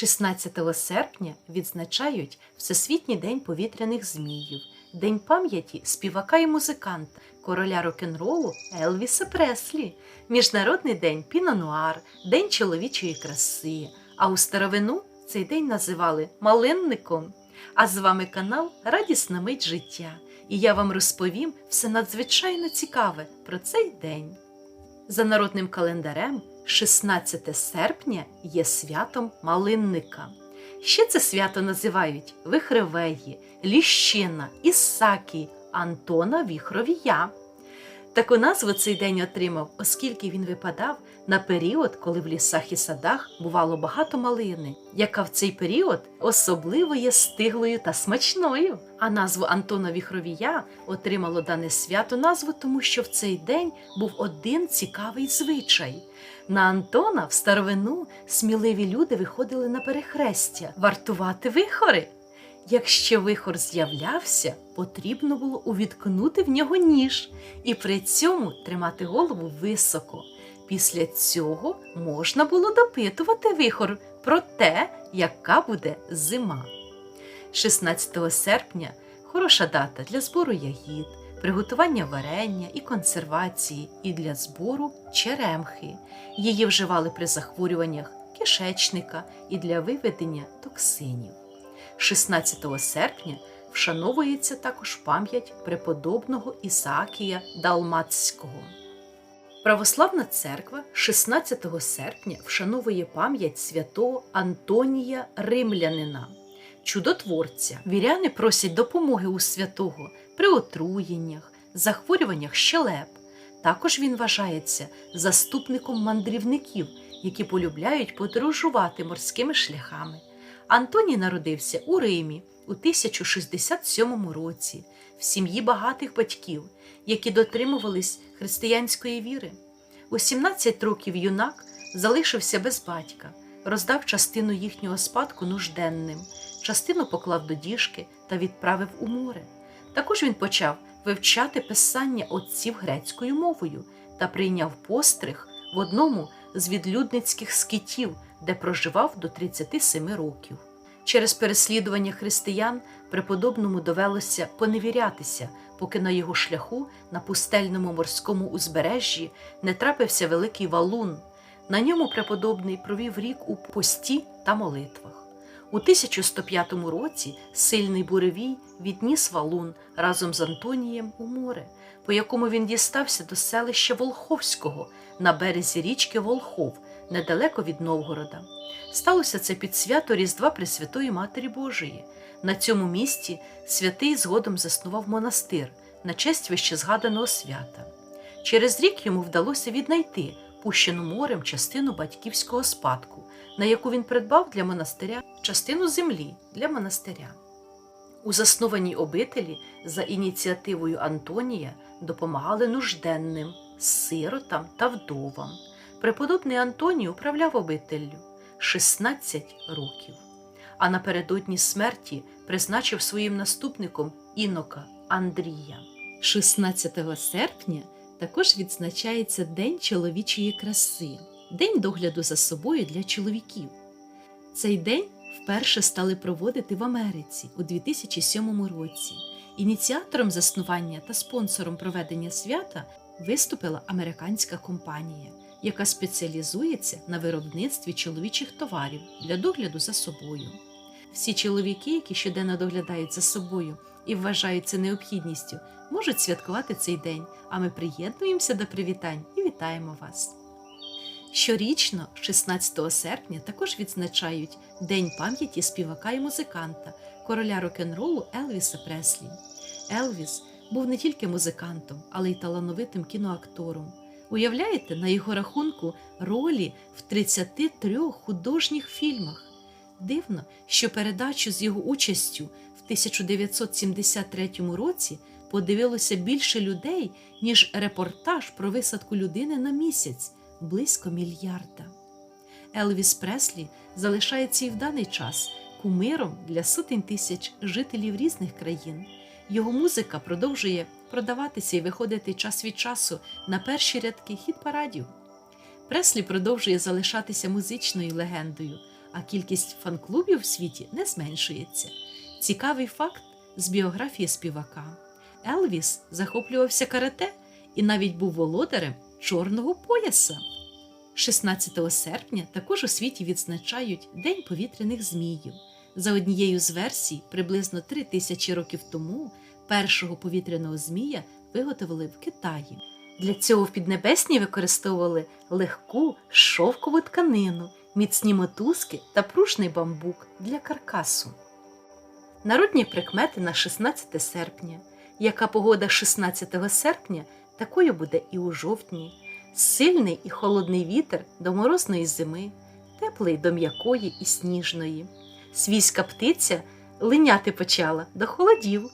16 серпня відзначають Всесвітній день повітряних зміїв, День пам'яті співака і музиканта, короля рок-н-ролу Елвіса Преслі, Міжнародний день Піно-Нуар, День чоловічої краси. А у старовину цей день називали Малинником. А з вами канал Радісна мить життя. І я вам розповім все надзвичайно цікаве про цей день. За народним календарем 16 серпня є святом Малинника. Ще це свято називають Вихревеї, Ліщина, Ісакі, Антона Віхровія. Таку назву цей день отримав, оскільки він випадав на період, коли в лісах і садах бувало багато малини, яка в цей період особливо є стиглою та смачною. А назву Антона Віхровія отримало дане свято назву, тому що в цей день був один цікавий звичай. На Антона в старовину сміливі люди виходили на перехрестя вартувати вихори. Якщо вихор з'являвся, потрібно було увіткнути в нього ніж і при цьому тримати голову високо. Після цього можна було допитувати вихор про те, яка буде зима. 16 серпня хороша дата для збору ягід, приготування варення і консервації, і для збору черемхи. Її вживали при захворюваннях кишечника і для виведення токсинів. 16 серпня вшановується також пам'ять преподобного Ісаакія Далмацького. Православна церква 16 серпня вшановує пам'ять святого Антонія Римлянина, чудотворця. Віряни просять допомоги у святого при отруєннях, захворюваннях щелеп. Також він вважається заступником мандрівників, які полюбляють подорожувати морськими шляхами. Антоній народився у Римі у 1067 році в сім'ї багатих батьків, які дотримувались християнської віри. У 17 років юнак залишився без батька, роздав частину їхнього спадку нужденним, частину поклав до діжки та відправив у море. Також він почав вивчати писання отців грецькою мовою та прийняв постриг в одному з відлюдницьких скитів, де проживав до 37 років. Через переслідування християн преподобному довелося поневірятися, поки на його шляху на пустельному морському узбережжі не трапився великий валун. На ньому преподобний провів рік у пості та молитвах. У 1105 році сильний буревій відніс валун разом з Антонієм у море, по якому він дістався до селища Волховського на березі річки Волхов, недалеко від Новгорода. Сталося це під свято Різдва Пресвятої Матері Божої. На цьому місці святий згодом заснував монастир на честь вище згаданого свята. Через рік йому вдалося віднайти пущену морем частину батьківського спадку, на яку він придбав для монастиря частину землі для монастиря. У заснованій обителі за ініціативою Антонія допомагали нужденним, сиротам та вдовам. Преподобний Антоній управляв обителлю 16 років, а напередодні смерті призначив своїм наступником інока Андрія. 16 серпня також відзначається День чоловічої краси, день догляду за собою для чоловіків. Цей день вперше стали проводити в Америці у 2007 році. Ініціатором заснування та спонсором проведення свята виступила американська компанія, яка спеціалізується на виробництві чоловічих товарів для догляду за собою. Всі чоловіки, які щоденно доглядають за собою і вважають це необхідністю, можуть святкувати цей день, а ми приєднуємося до привітань і вітаємо вас. Щорічно, 16 серпня, також відзначають День пам'яті співака і музиканта, короля рок-н-ролу Елвіса Преслі. Елвіс був не тільки музикантом, але й талановитим кіноактором. Уявляєте, на його рахунку ролі в 33 художніх фільмах. Дивно, що передачу з його участю в 1973 році подивилося більше людей, ніж репортаж про висадку людини на місяць близько мільярда. Елвіс Преслі залишається і в даний час кумиром для сотень тисяч жителів різних країн. Його музика продовжує продаватися і виходити час від часу на перші рядки хіт парадів. Преслі продовжує залишатися музичною легендою, а кількість фан-клубів в світі не зменшується. Цікавий факт з біографії співака. Елвіс захоплювався карате і навіть був володарем чорного пояса. 16 серпня також у світі відзначають День повітряних зміїв. За однією з версій, приблизно 3 тисячі років тому першого повітряного змія виготовили в Китаї. Для цього в Піднебесній використовували легку шовкову тканину, міцні мотузки та пружний бамбук для каркасу. Народні прикмети на 16 серпня. Яка погода 16 серпня, такою буде і у жовтні. Сильний і холодний вітер до морозної зими, теплий до м'якої і сніжної. Свійська птиця линяти почала до холодів.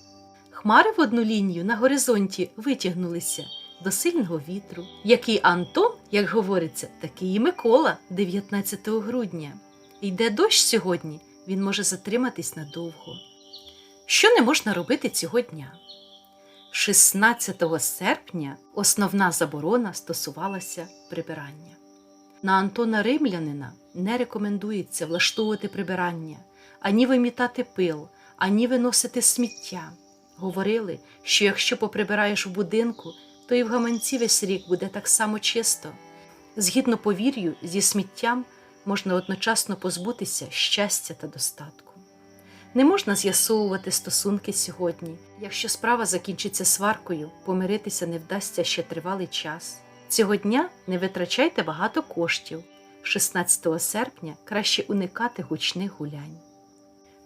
Хмари в одну лінію на горизонті витягнулися до сильного вітру. Який Антон, як говориться, такий і Микола 19 грудня. Йде дощ сьогодні, він може затриматись надовго. Що не можна робити цього дня? 16 серпня основна заборона стосувалася прибирання. На Антона Римлянина не рекомендується влаштовувати прибирання, ані вимітати пил, ані виносити сміття. Говорили, що якщо поприбираєш у будинку, то і в гаманці весь рік буде так само чисто. Згідно повір'ю, зі сміттям можна одночасно позбутися щастя та достатку. Не можна з'ясовувати стосунки сьогодні. Якщо справа закінчиться сваркою, помиритися не вдасться ще тривалий час. Цього дня не витрачайте багато коштів. 16 серпня краще уникати гучних гулянь.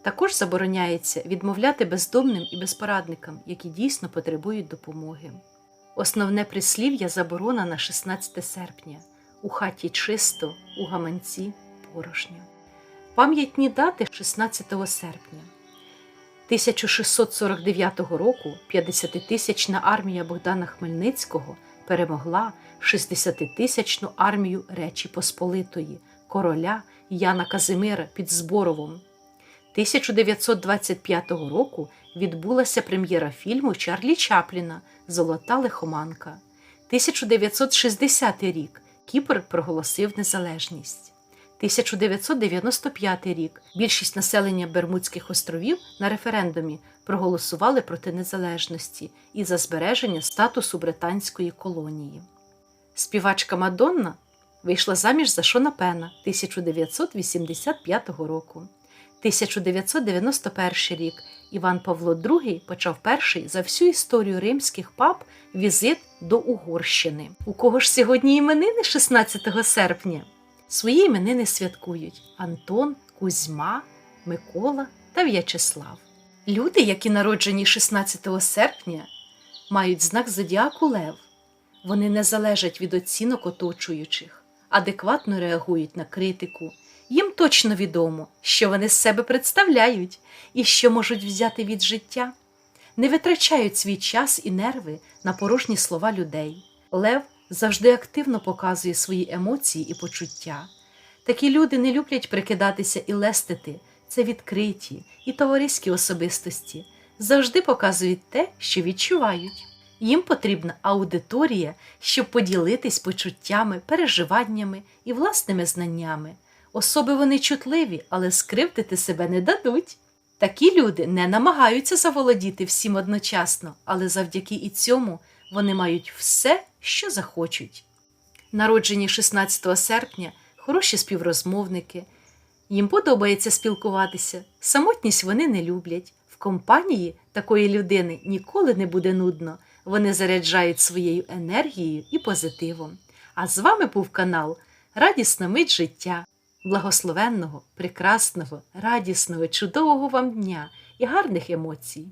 Також забороняється відмовляти бездомним і безпорадникам, які дійсно потребують допомоги. Основне прислів'я заборона на 16 серпня у хаті чисто, у гаманці порожньо. Пам'ятні дати 16 серпня. 1649 року 50-тисячна армія Богдана Хмельницького перемогла 60-тисячну армію Речі Посполитої, короля Яна Казимира під Зборовом. 1925 року відбулася прем'єра фільму Чарлі Чапліна Золота лихоманка. 1960 рік Кіпр проголосив незалежність. 1995 рік більшість населення Бермудських островів на референдумі проголосували проти незалежності і за збереження статусу британської колонії. Співачка Мадонна вийшла заміж за Шона Пена 1985 року. 1991 рік Іван Павло II почав перший за всю історію римських пап візит до Угорщини. У кого ж сьогодні іменини 16 серпня? Свої іменини святкують Антон, Кузьма, Микола та В'ячеслав. Люди, які народжені 16 серпня, мають знак зодіаку Лев. Вони не залежать від оцінок оточуючих, адекватно реагують на критику. Їм точно відомо, що вони з себе представляють і що можуть взяти від життя. Не витрачають свій час і нерви на порожні слова людей. Лев завжди активно показує свої емоції і почуття. Такі люди не люблять прикидатися і лестити, це відкриті і товариські особистості, завжди показують те, що відчувають. Їм потрібна аудиторія, щоб поділитись почуттями, переживаннями і власними знаннями. Особи вони чутливі, але скривдити себе не дадуть. Такі люди не намагаються заволодіти всім одночасно, але завдяки і цьому вони мають все, що захочуть. Народжені 16 серпня хороші співрозмовники. Їм подобається спілкуватися, самотність вони не люблять. В компанії такої людини ніколи не буде нудно. Вони заряджають своєю енергією і позитивом. А з вами був канал Радісна мить життя. Благословенного, прекрасного, радісного, чудового вам дня і гарних емоцій!